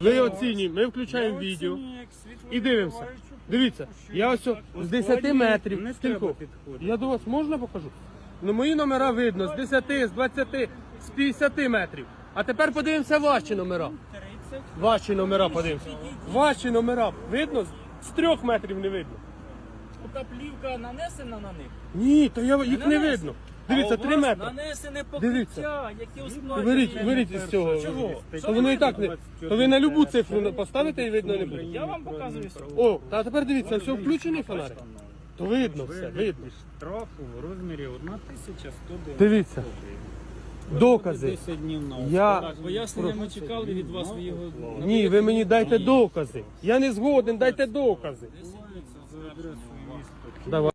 Ви оцінюємо, ми включаємо відео і дивимося. Дивіться, я ось з 10 метрів. Не треба підходити. Я до вас можна покажу? Ну мої номера видно з 10, з 20, з 50 метрів. А тепер подивимося ваші номера. Ваші номера подивимося. Ваші номера видно? З трьох метрів не видно. Та плівка нанесена на них. Ні, то я їх не видно. Дивіться, А у 3 метри. Нанесене покриття, яке ускладнює. Беріть, беріть із цього. Чого? То воно і так не. То ви на любу цифру поставите і видно не буде. Я вам показую все. О, та тепер дивіться, все включений фонарик. То видно все, видно. Штрафу в розмірі 1190 Дивіться. Докази. 10 днів на Я-. Пояснення ми чекали від вас, ви його... Ні, ви мені дайте докази. Я не згоден, дайте докази. За адресою міста Давай.